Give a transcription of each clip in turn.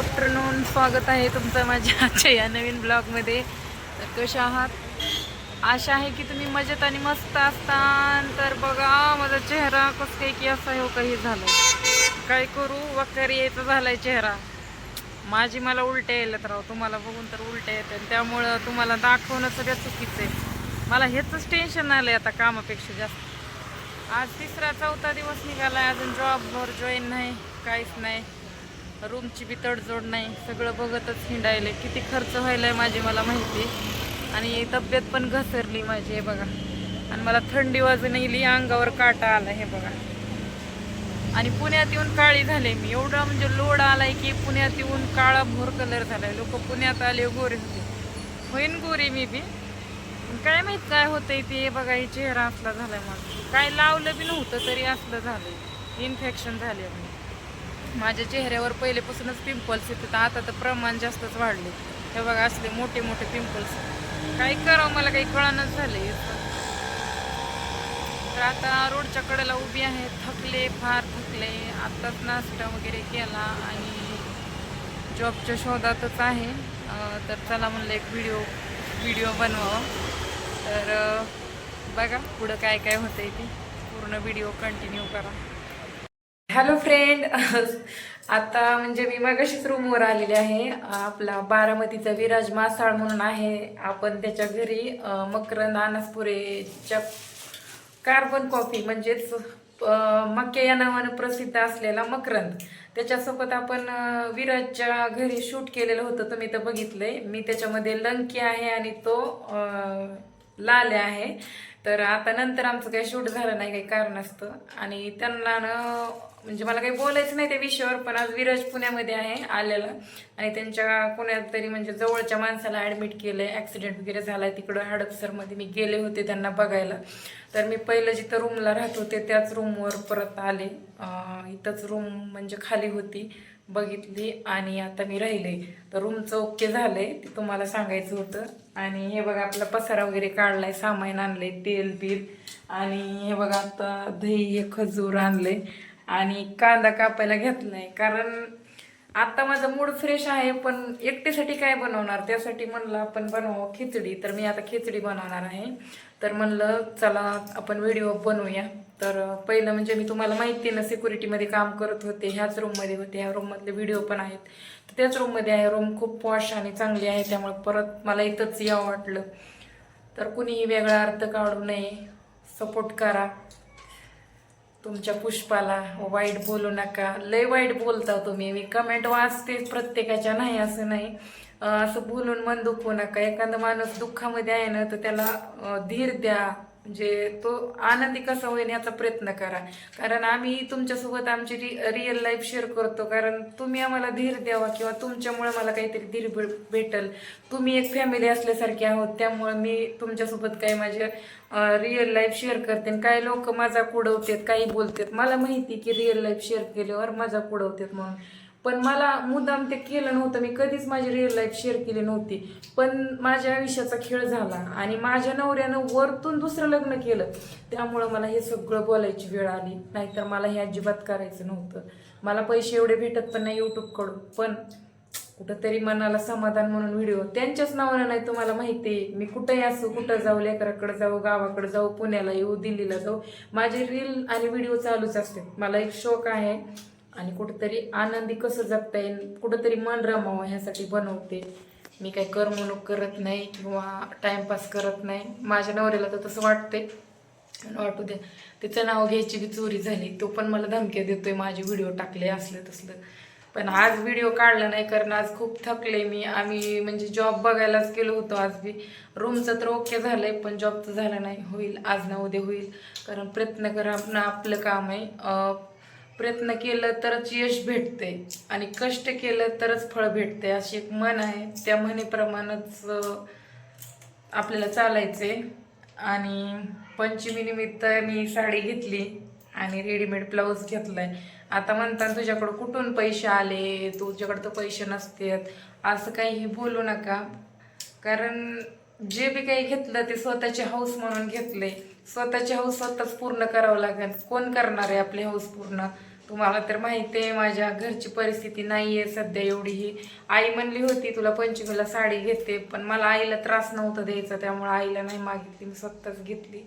Afternoon स्वागत आहे तुमचं माझ्या आजच्या या नवीन ब्लॉगमध्ये तर कशा आहात? आशा आहे की तुम्ही मजेत आणि मस्त असतान. तर बघा माझा चेहरा कसं काही की असा हो काही झालं. काय करू? वखर यायचा झालाय चेहरा. माझी मला उलट्या यायला राव. तुम्हाला बघून तर उलट्या येते. आणि त्यामुळं तुम्हाला दाखवणं सगळं चुकीचं आहे. मला हेच टेन्शन आलंय आता कामापेक्षा जास्त. आज तिसरा चौथा दिवस निघाला अजून जॉबवर जॉईन नाही. काहीच नाही. रूमची बी तडजोड नाही सगळं बघतच हिंडायले. किती खर्च व्हायलाय माझी मला माहिती. आणि तब्येत पण घसरली माझी हे बघा. आणि मला थंडी वाजून येली अंगावर काटा आला हे बघा. आणि पुण्यात येऊन काळी झाले मी. एवढा म्हणजे लोड आलाय की पुण्यात येऊन काळा भोर कलर झालाय. लोक पुण्यात आले गोरे होते. होईन गोरी मी बी. पण काय माहीत काय होतंय ते बघा हे चेहरा असला झालाय माझा. काय लावलं बी नव्हतं तरी असलं झालंय. इन्फेक्शन झाले माझ्या चेहऱ्यावर पहिलेपासूनच पिंपल्स येतात आता तर प्रमाण जास्तच वाढले. हे बघा असले मोठे मोठे पिंपल्स काय करावं मला काही कळणच झाले तर आता रोडच्या कडेला उभी आहे थकले फार थकले. आत्ताच नाश्ता वगैरे केला आणि जॉबच्या शोधातच आहे. तर चला म्हणलं एक व्हिडिओ व्हिडिओ बनवावं. तर बघा पुढं काय काय होतंय ते. पूर्ण व्हिडिओ कंटिन्यू करा. हॅलो फ्रेंड आता म्हणजे मी मगाशीच रूमवर आलेले आहे. आपला बारामतीचा विराज मासाळ म्हणून आहे. आपण त्याच्या घरी मकरंद अनासपुरेच्या कार्बन कॉफी म्हणजेच मक्या या नावानं प्रसिद्ध असलेला मकरंद. त्याच्यासोबत आपण विराजच्या घरी शूट केलेलं होतं. तुम्ही तर बघितलंय. मी त्याच्यामध्ये लंकी आहे आणि तो अं, लाल आहे. तर आता नंतर आमचं काही शूट झालं नाही काही कारण असतं. आणि त्यांना ना म्हणजे मला काही बोलायचं नाही त्या विषयावर पण आज विराज पुण्यामध्ये आहे आलेला. आणि त्यांच्या पुण्यात तरी म्हणजे जवळच्या माणसाला ॲडमिट केलं आहे ॲक्सिडेंट वगैरे झाला आहे तिकडं हडपसरमध्ये मी गेले होते त्यांना बघायला. तर मी पहिलं जिथं रूमला राहत होते त्याच रूमवर परत आले. इथंच रूम म्हणजे खाली होती बघितली आणि आता मी राहिले. तर रूमचं ओके झालं ते तुम्हाला सांगायचं होतं. आणि हे बघा आपला पसारा वगैरे काढलाय सामान आणलंय तेल बिल आणि हे बघा आता दही हे खजूर आणले आणि कांदा कापायला घेतलाय कारण आता माझा मूड फ्रेश आहे पण एकटेसाठी काय बनवणार? त्यासाठी म्हणलं आपण बनवावं खिचडी. तर मी आता खिचडी बनवणार आहे. तर म्हणलं चला आपण व्हिडिओ बनवूया. तर पहिलं म्हणजे मी तुम्हाला माहिती आहे ना सिक्युरिटीमध्ये काम करत होते ह्याच रूममध्ये होते. ह्या रूममधले व्हिडिओ पण आहेत. तर त्याच रूममध्ये आहे. रूम खूप पॉश आणि चांगली आहे. त्यामुळे परत मला इथंच यावं वाटलं. तर कुणीही वेगळा अर्थ काढू नये. सपोर्ट करा. तुमच्या पुष्पाला वाईट बोलू नका. लय वाईट बोलता तुम्ही. मी कमेंट वाचते प्रत्येकाच्या नाही असं नाही. असं बोलून मन दुखवू नका. एखादा माणूस दुःखामध्ये आहे ना तर त्याला धीर द्या. म्हणजे तो आनंदी कसा होईल याचा प्रयत्न करा. कारण आम्ही तुमच्यासोबत आमची रि रिअल लाईफ शेअर करतो. कारण तुम्ही आम्हाला धीर द्यावा किंवा तुमच्यामुळे मला काहीतरी धीर भेटल. तुम्ही एक फॅमिली असल्यासारखी आहोत. त्यामुळे मी तुमच्यासोबत काही माझे रिअल लाईफ शेअर करते. आणि काही लोक माझा कुडवतात काही बोलतात. मला माहिती की रिअल लाईफ शेअर केल्यावर माझा कुडवतात म्हणून. पण मला मुद्दाम ते केलं नव्हतं. मी कधीच माझी रिअल लाईफ शेअर केली नव्हती. पण माझ्या आयुष्याचा खेळ झाला आणि माझ्या नवऱ्यानं वरतून दुसरं लग्न केलं. त्यामुळं मला हे सगळं बोलायची वेळ आली. नाहीतर मला हे अजिबात करायचं नव्हतं. मला पैसे एवढे भेटत पण नाही यूट्यूबकडून पण कुठंतरी मनाला समाधान म्हणून व्हिडिओ त्यांच्याच नावानं नाही तुम्हाला माहिती. आहे मी कुठंही असू कुठं जाऊ लेकराकडे जाऊ गावाकडे जाऊ पुण्याला येऊ दिल्लीला जाऊ. माझे रील आणि व्हिडिओ चालूच असते. मला एक शौक आहे. आणि कुठंतरी आनंदी कसं जगता येईल कुठंतरी मन रमावं ह्यासाठी बनवते. मी काही करमणूक करत नाही किंवा टाइमपास करत नाही. माझ्या नवऱ्याला तर तसं वाटते वाटू द्या तिचं नाव घ्यायची बी चोरी झाली तो पण मला धमक्या देतोय माझे व्हिडिओ टाकले असलं तसलं. पण आज व्हिडिओ काढला नाही कारण आज खूप थकले मी. आम्ही म्हणजे जॉब बघायलाच गेलो होतो आज बी. रूमचं तर ओके झालंय पण जॉबचं झालं नाही. होईल आज ना उद्या होईल. कारण प्रयत्न करा आपलं काम आहे. प्रयत्न केलं तरच यश भेटते आणि कष्ट केलं तरच फळ भेटते अशी एक मन आहे. त्या म्हणीप्रमाणेच आपल्याला चालायचे आणि पंचमीनिमित्त मी साडी घेतली आणि रेडीमेड ब्लाऊज घेतला आहे आता म्हणतात तुझ्याकडं कुठून पैसे आले? तुझ्याकडं तर पैसे नसतात. असं काहीही बोलू नका. कारण जे बी काही घेतलं ते स्वतःची हौस म्हणून घेतले. स्वतःची हौस स्वतःच पूर्ण करावं लागेल. कोण करणार आहे आपली हौस पूर्ण? तुम्हाला तर माहिती आहे माझ्या घरची परिस्थिती नाही आहे सध्या एवढी. ही आई म्हणली होती तुला पंचमीला साडी घेते. पण मला आईला त्रास नव्हता द्यायचा त्यामुळे आईला नाही मागितली मी स्वतःच घेतली.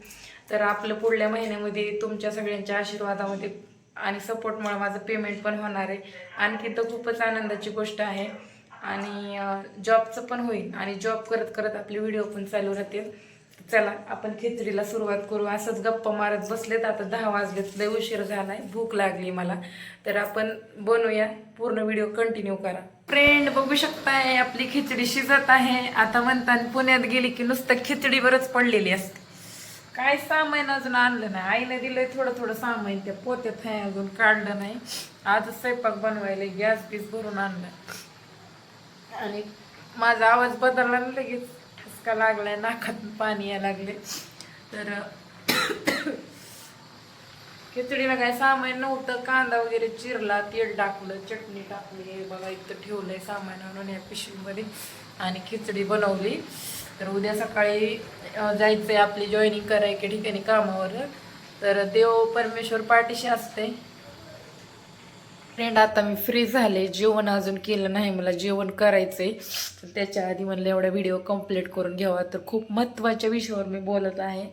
तर आपलं पुढल्या महिन्यामध्ये तुमच्या सगळ्यांच्या आशीर्वादामध्ये आणि सपोर्टमुळे माझं पेमेंट पण होणार आहे. आणखी तर खूपच आनंदाची गोष्ट आहे. आणि जॉबचं पण होईल आणि जॉब करत करत आपले व्हिडिओ पण चालू राहतील. चला आपण खिचडीला सुरुवात करू. असंच गप्पा मारत बसलेत. आता दहा वाजलेत. लय उशीर झालाय. भूक लागली मला. तर आपण बनवूया. पूर्ण व्हिडिओ कंटिन्यू करा. फ्रेंड बघू शकताय आपली खिचडी शिजत आहे. आता म्हणतात पुण्यात गेली की नुसतं खिचडीवरच पडलेली असते. काय सामान अजून आणलं नाही. आईने दिलंय थोडं थोडं सामान. त्या पोत्यात आहे अजून. काढलं नाही. आजच स्वयंपाक बनवायला गॅस बीस भरून आणलाय आणि? माझा आवाज बदलला ना लगेच. ठसका लागलाय नाकात पाणी यायला लागले तर खिचडीला काय सामान नव्हतं कांदा वगैरे चिरला तेल टाकलं चटणी टाकली हे बघा इथं ठेवलंय सामान आणून या पिशवीमध्ये आणि खिचडी बनवली. तर उद्या सकाळी जायचं जायचंय आपली जॉईनिंग करायच्या ठिकाणी कामावर. तर देव परमेश्वर पाठीशी असते फ्रेंड आता मी फ्री झाले. जेवण अजून केलं नाही. मला जेवण करायचंय. तर त्याच्या आधी म्हणलं एवढा व्हिडिओ कंप्लीट करून घ्यावा. तर खूप महत्त्वाच्या विषयावर मी बोलत आहे.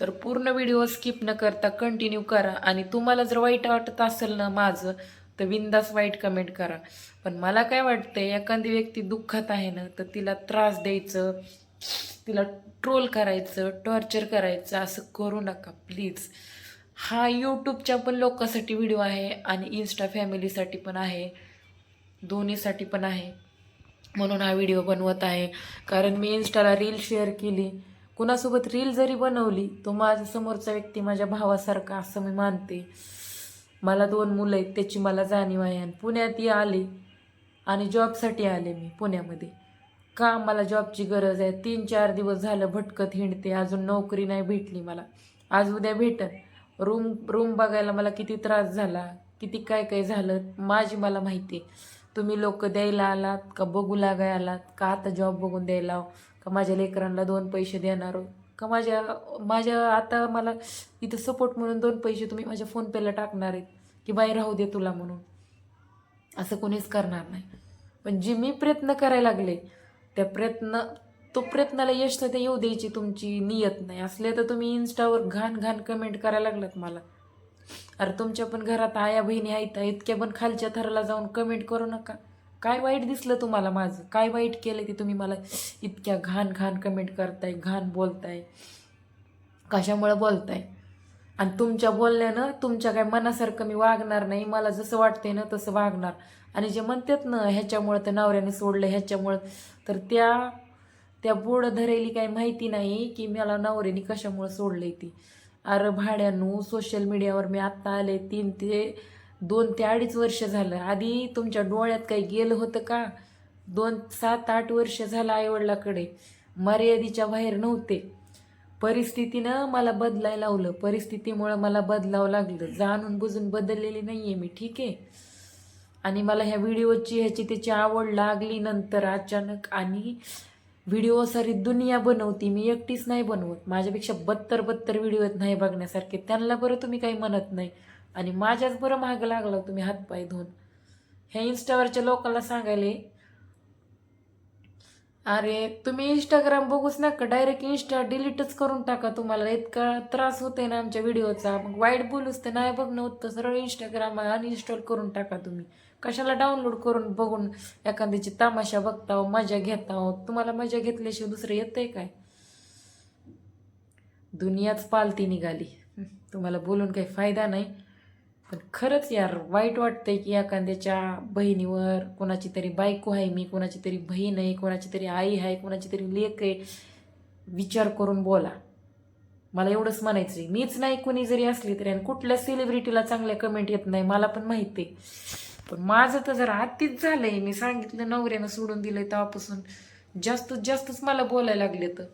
तर पूर्ण व्हिडिओ स्किप न करता कंटिन्यू करा. आणि तुम्हाला जर वाईट वाटत असेल ना माझं तर बिंदास वाईट कमेंट करा. पण मला काय वाटतं एखादी व्यक्ती दुःखात आहे ना तर तिला त्रास द्यायचं तिला ट्रोल करायचं टॉर्चर करायचं असं करू नका. प्लीज हा यूट्यूबच्या पण लोकांसाठी व्हिडिओ आहे आणि इन्स्टा फॅमिलीसाठी पण आहे. दोन्हीसाठी पण आहे. म्हणून हा व्हिडिओ बनवत आहे. कारण मी इन्स्टाला रील शेअर केली. कुणासोबत रील जरी बनवली तो माझ्या समोरचा व्यक्ती माझ्या भावासारखा असं मी मानते. मला दोन मुलं आहेत त्याची मला जाणीव आहे आणि पुण्यात ही आले आणि जॉबसाठी आले मी पुण्यामध्ये. का मला जॉबची गरज आहे? तीन चार दिवस झालं भटकत हिंडते. अजून नोकरी नाही भेटली मला. आज उद्या भेटत रूम रूम बघायला मला किती त्रास झाला किती काय काय झालं माझी मला माहिती आहे. तुम्ही लोक द्यायला आलात का बघू लागाय आलात? का आता जॉब बघून द्यायला का माझ्या लेकरांना दोन पैसे देणार का माझ्या माझ्या आता मला इथं सपोर्ट म्हणून दोन पैसे तुम्ही माझ्या फोनपेला टाकणार आहेत? की बाई राहू दे तुला म्हणून. असं कोणीच करणार नाही. पण जे मी प्रयत्न करायला लागले त्या प्रयत्न तो प्रयत्नाला यश तर ते येऊ द्यायची तुमची नियत नाही. असले तर तुम्ही इन्स्टावर घाण घाण कमेंट करायला लागलात मला. अरे तुमच्या पण घरात आया बहिणी आहेत इतक्या पण खालच्या थराला जाऊन कमेंट करू नका. काय वाईट दिसलं तुम्हाला माझं? काय वाईट केलं ते तुम्ही मला इतक्या घाण घाण कमेंट करताय घाण बोलताय. कशामुळं बोलताय? आणि तुमच्या बोलण्यानं तुमच्या काय मनासारखं मी वागणार नाही मला जसं वाटतंय ना तसं वागणार. आणि जे म्हणतात ना ह्याच्यामुळं तर नवऱ्याने सोडलं ह्याच्यामुळं तर त्या त्या पुढं धरेली काही माहिती नाही की मला नवऱ्याने कशामुळं सोडले ती. अरे भाड्यानू सोशल मीडियावर मी आत्ता आले तीन ते दोन ते अडीच वर्ष झालं. आधी तुमच्या डोळ्यात काही गेलं होतं का? दोन सात आठ वर्ष झालं आईवडिलाकडे. मर्यादेच्या बाहेर नव्हते. परिस्थितीनं मला बदलायला लावलं. परिस्थितीमुळं मला बदलावं लागलं. जाणून बुजून बदललेली नाही आहे मी ठीक आहे? आणि मला ह्या व्हिडिओची ह्याची त्याची आवड लागली नंतर अचानक आणि व्हिडिओ सारी दुनिया बनवती मी एकटीच नाही बनवत. माझ्यापेक्षा बत्तर बत्तर व्हिडिओ आहेत नाही बघण्यासारखे. त्यांना बरं तुम्ही काही म्हणत नाही. आणि माझ्याच बरं महाग लागला तुम्ही हातपाय धुवून. ह्या इन्स्टावरच्या लोकांना सांगायले अरे तुम्ही इंस्टाग्राम बघूच नका. डायरेक्ट इंस्टा डिलीटच करून टाका तुम्हाला. इतका त्रास होतोय ना आमच्या व्हिडिओचा मग वाईट बोलूच तर नाही बघणं होतं सरळ इंस्टाग्राम अनइन्स्टॉल करून टाका तुम्ही. कशाला डाउनलोड करून बघून एखाद्याची तमाशा बघता मजा घेता तुम्हाला मजा घेतल्याशिवाय दुसरं येतंय काय? दुनियाच पालती निघाली. तुम्हाला बोलून काही फायदा नाही. पण खरंच यार वाईट वाटतंय की एखाद्याच्या बहिणीवर कोणाची तरी बायको आहे मी कोणाची तरी बहीण आहे कोणाची तरी आई आहे कोणाची तरी लेक आहे विचार करून बोला. मला एवढंच म्हणायचं आहे मीच नाही कोणी जरी असली तरी आणि कुठल्या सेलिब्रिटीला चांगल्या कमेंट येत नाही मला पण माहिती आहे. पण माझं तर जरा अतिच झालंय. मी सांगितलं नवऱ्यानं सोडून दिलंय तेव्हापासून. जास्तीत जास्तच मला बोलायला लागले तर.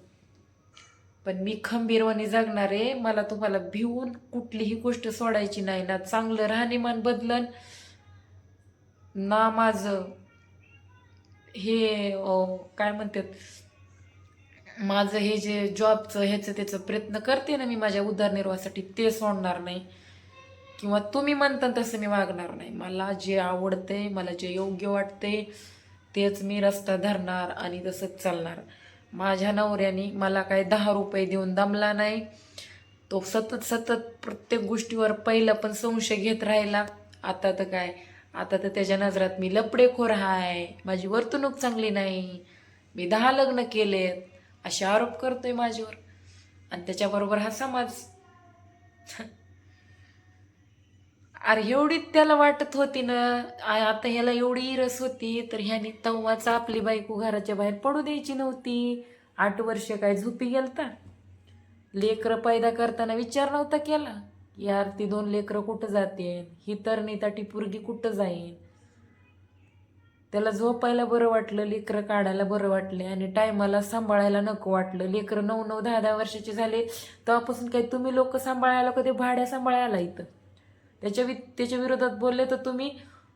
पण मी खंबीरवाणी जगणार आहे. मला तुम्हाला भिवून कुठलीही गोष्ट सोडायची नाही. ना चांगलं राहणीमान बदलन ना माझं हे काय म्हणतात माझं हे जे जॉबचं ह्याचं त्याचं प्रयत्न करते ना मी माझ्या उदरनिर्वाहासाठी ते सोडणार नाही. किंवा तुम्ही म्हणता तसं मी वागणार नाही. मला जे आवडते मला जे योग्य वाटते तेच मी रस्ता धरणार आणि तसंच चालणार. माझ्या नवऱ्याने मला काय दहा रुपये देऊन दमला नाही. तो सतत सतत प्रत्येक गोष्टीवर पहिलं पण संशय घेत राहिला. आता तर काय? आता तर त्याच्या नजरात मी लपडेखोर आहे माझी वर्तणूक चांगली नाही. मी दहा लग्न केलेत. असे आरोप करतोय माझ्यावर. आणि त्याच्याबरोबर हा समाज. अरे एवढी त्याला वाटत होती ना आता ह्याला एवढी रस होती तर ह्याने तव्हाच आपली बायको घराच्या बाहेर पडू द्यायची नव्हती. आठ वर्ष काय झोपी गेलता. लेकरं पैदा करताना विचार नव्हता केला. यार ती दोन लेकरं कुठं जाते ही तर नेताटी पुरगी कुठं जाईल? त्याला झोपायला बरं वाटलं लेकरं काढायला बरं वाटले आणि टायमाला सांभाळायला नको वाटलं. लेकरं नऊ नऊ दहा दहा वर्षाचे झाले तेव्हापासून काही तुम्ही लोक सांभाळायला कधी भाड्या सांभाळायला इथं? त्याच्या वि त्याच्या विरोधात बोलले तर तुम्ही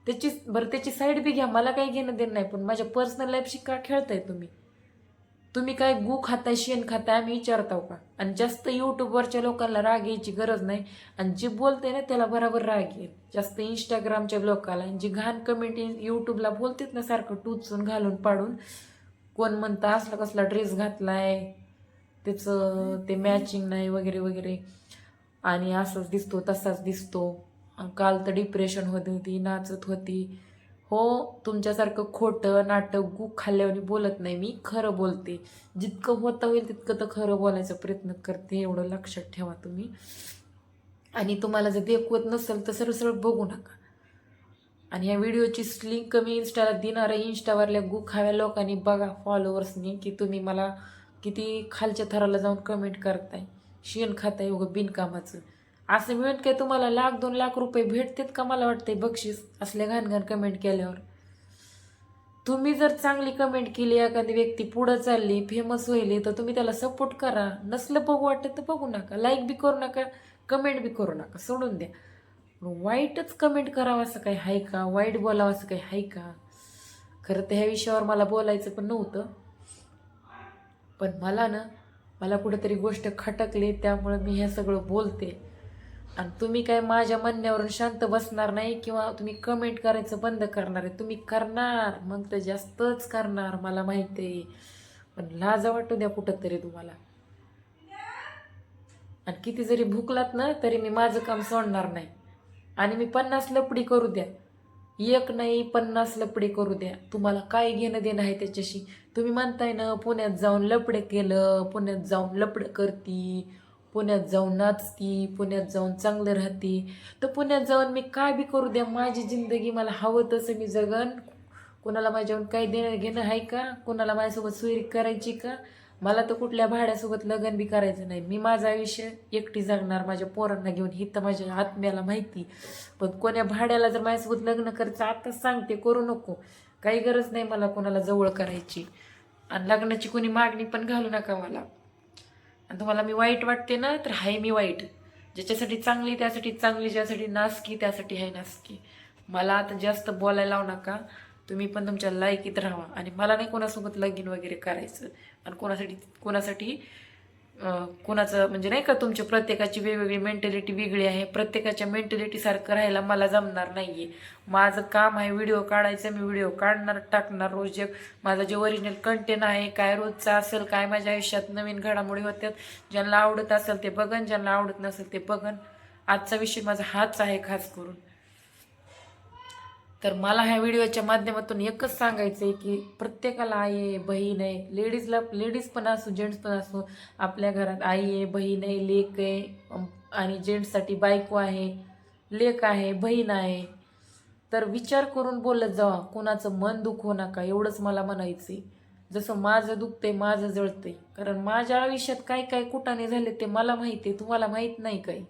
त्याची बरं त्याची साईड बी घ्या मला काही घेणं देणं नाही पण माझ्या पर्सनल लाईफशी का खेळताय तुम्ही? तुम्ही काय गु खाताय शेण खाताय आम्ही विचारताव का? आणि जास्त यूट्यूबवरच्या लोकांना राग यायची गरज नाही आणि जे बोलते ना त्याला बराबर राग येईल. जास्त इंस्टाग्रामच्या लोकांना आणि जी घाण कमेंट यूट्यूबला बोलतेत ना सारखं टूचून घालून पाडून कोण म्हणतं असला कसला ड्रेस घातलाय त्याचं ते मॅचिंग नाही वगैरे वगैरे. आणि असंच दिसतो तसाच दिसतो. काल तर डिप्रेशन होती होती नाचत होती. हो तुमच्यासारखं खोटं नाटक गुक खाल्ल्यावर बोलत नाही मी खरं बोलते. जितकं होता होईल तितकं तर खरं बोलायचा प्रयत्न करते एवढं लक्षात ठेवा तुम्ही. आणि तुम्हाला जर देखवत नसेल तर सरळ सरळ बघू नका. आणि या व्हिडिओची लिंक मी इन्स्टाला देणार आहे. इन्स्टावरल्या गुखाव्या लोकांनी बघा फॉलोअर्सनी की तुम्ही मला किती खालच्या थराला जाऊन कमेंट करताय. शेण खाताय उगं बिनकामाचं. असं मिळून काय तुम्हाला लाख दोन लाख रुपये भेटतात का मला वाटते बक्षीस? असल्या घाणघाण कमेंट केल्यावर. तुम्ही जर चांगली कमेंट केली एखादी व्यक्ती पुढं चालली फेमस होईल तर तुम्ही त्याला सपोर्ट करा. नसलं बघू वाटत तर बघू नका. लाईक बी करू नका कमेंट बी करू नका. सोडून द्या. वाईटच कमेंट करावं असं काही आहे का? वाईट बोलावं असं काही आहे का? खरं तर ह्या विषयावर मला बोलायचं पण नव्हतं. पण मला ना मला कुठेतरी गोष्ट खटकली त्यामुळं मी हे सगळं बोलते. आणि तुम्ही काय माझ्या म्हणण्यावरून शांत बसणार नाही किंवा तुम्ही कमेंट करायचं बंद करणार आहे? तुम्ही करणार. मग तर जास्तच करणार मला माहिती आहे. पण लाजा वाटू द्या कुठंतरी तुम्हाला. आणि किती जरी भुकलात ना तरी मी माझं काम सोडणार नाही. आणि मी पन्नास लपडी करू द्या. एक नाही पन्नास लपडे करू द्या. तुम्हाला काय घेणं देणं आहे त्याच्याशी? तुम्ही म्हणताय ना पुण्यात जाऊन लपडे केलं पुण्यात जाऊन लपडं करती. पुण्यात जाऊन नाचती पुण्यात जाऊन चांगलं राहती. तर पुण्यात जाऊन मी काय बी करू द्या माझी जिंदगी मला हवं तसं मी जगन. कोणाला माझ्याहून काही देणं घेणं आहे का? कोणाला माझ्यासोबत सोयरी करायची का? मला तर कुठल्या भाड्यासोबत लग्न बी करायचं नाही. मी माझं आयुष्य एकटी जगणार माझ्या पोरांना घेऊन. ही तर माझ्या आत्म्याला माहिती. पण कोण्या भाड्याला जर माझ्यासोबत लग्न करायचं आता सांगते करू नको. काही गरज नाही मला कोणाला जवळ करायची. आणि लग्नाची कोणी मागणी पण घालू नका मला. आणि तुम्हाला मी वाईट वाटते ना तर आहे मी वाईट. ज्याच्यासाठी चांगली त्यासाठी चांगली. ज्यासाठी नासकी त्यासाठी आहे नासकी. मला आता जास्त बोलायला लावू नका. तुम्ही पण तुमच्या लायकीत राहा. आणि मला नाही कोणासोबत लगीन वगैरे करायचं. आणि कोणासाठी कोणासाठी कुणाचं म्हणजे नाही का तुमची प्रत्येकाची वेगवेगळी मेंटॅलिटी वेगळी आहे. प्रत्येकाच्या मेंटॅलिटीसारखं राहायला मला जमणार नाही आहे माझं काम आहे व्हिडिओ काढायचं मी व्हिडिओ काढणार टाकणार रोज. जे माझं जे ओरिजिनल कंटेंट आहे काय रोजचं असेल काय माझ्या आयुष्यात नवीन घडामोडी होत्यात ज्यांना आवडत असेल ते बघन ज्यांना आवडत नसेल ते बघन. आजचा विषय माझा हाच आहे खास करून. तर मला ह्या व्हिडिओच्या माध्यमातून एकच सांगायचं आहे की प्रत्येकाला आई आहे बहीण आहे. लेडीजला लेडीज पण असो जेंट्स पण असो आपल्या घरात आई आहे बहीण आहे लेक आहे आणि जेंट्ससाठी बायको आहे लेक आहे बहीण आहे. तर विचार करून बोलत जावा कोणाचं मन दुखू नका एवढंच मला म्हणायचं आहे जसं माझं दुखतंय माझं जळतंय. कारण माझ्या आयुष्यात काय काय कुठाने झाले ते मला माहिती आहे तुम्हाला माहीत नाही काही.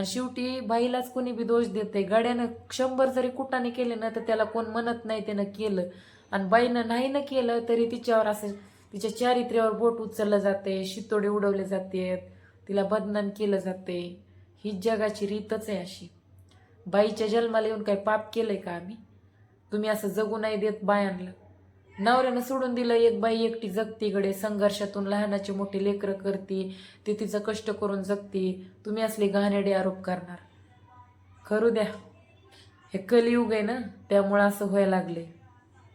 आणि शेवटी बाईलाच कोणी बी दोष देते गाड्यानं शंभर जरी कुटाने केले ना तर त्याला कोण म्हणत नाही त्यानं केलं. आणि बाईनं नाही ना केलं तरी तिच्यावर असं तिच्या चारित्र्यावर बोट उचललं जाते शितोडे उडवले जाते तिला बदनाम केलं जाते. ही जगाची रीतच आहे अशी. बाईच्या जन्माला येऊन काही पाप केलं आहे का आम्ही? तुम्ही असं जगू नाही देत बायांना. नवऱ्यानं सोडून दिलं एक बाई एकटी जगतीकडे संघर्षातून लहानाची मोठी लेकरं करते ती तिचं कष्ट करून जगते. तुम्ही असले घाणेडे आरोप करणार. करू द्या. हे कलियुग आहे ना त्यामुळं असं व्हायला लागले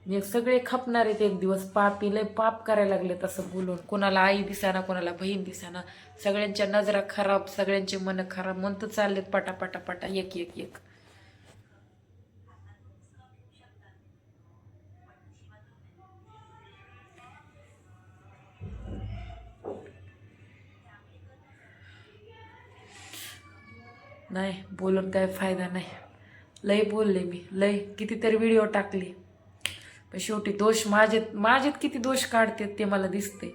मी सगळे खपणार आहेत एक दिवस. पापी लय पाप करायला लागले तसं बोलून. कोणाला आई दिसाना कोणाला बहीण दिसाना. सगळ्यांच्या नजरा खराब सगळ्यांचे मन खराब. म्हणतं चाललेत पटा पटा पटा एक एक एक. नाही बोलून काय फायदा नाही. लय बोलले मी लय कितीतरी व्हिडिओ टाकले. पण शेवटी दोष माझेत माझेत किती दोष काढतात ते मला दिसते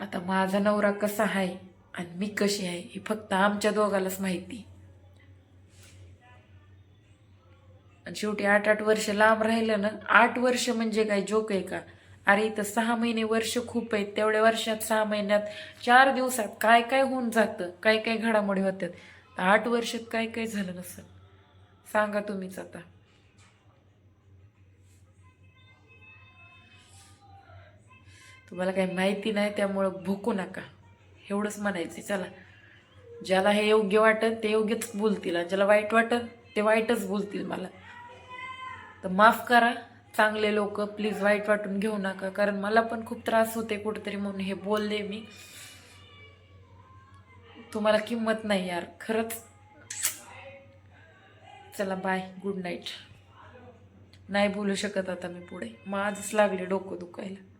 आता माझा नवरा कसा आहे आणि मी कशी आहे हे फक्त आमच्या दोघालाच माहिती. आणि शेवटी आठ आठ वर्ष लांब राहिलं ना आठ वर्ष म्हणजे काय जोक आहे का? अरे इथं सहा महिने वर्ष खूप आहेत. तेवढ्या वर्षात सहा महिन्यात चार दिवसात काय काय होऊन जातं? काय काय घडामोडी होतात आठ वर्षात काय काय झालं नसेल? सांगा तुम्हीच आता. तुम्हाला काही माहिती नाही त्यामुळं भुकू नका. एवढंच म्हणायचं चला. ज्याला हे योग्य वाटत ते योग्यच बोलतील. आणि ज्याला वाईट वाटत ते वाईटच बोलतील मला. तर माफ करा. चांगले लोक प्लीज वाईट वाटून घेऊ नका. कारण मला पण खूप त्रास होते कुठेतरी म्हणून हे बोलले मी. तुम्हाला किंमत नाही यार. खरंच. चला बाय गुड नाईट नाही बोलू शकत आता मी पुढे. मग आजच लागले डोकं दुखायला.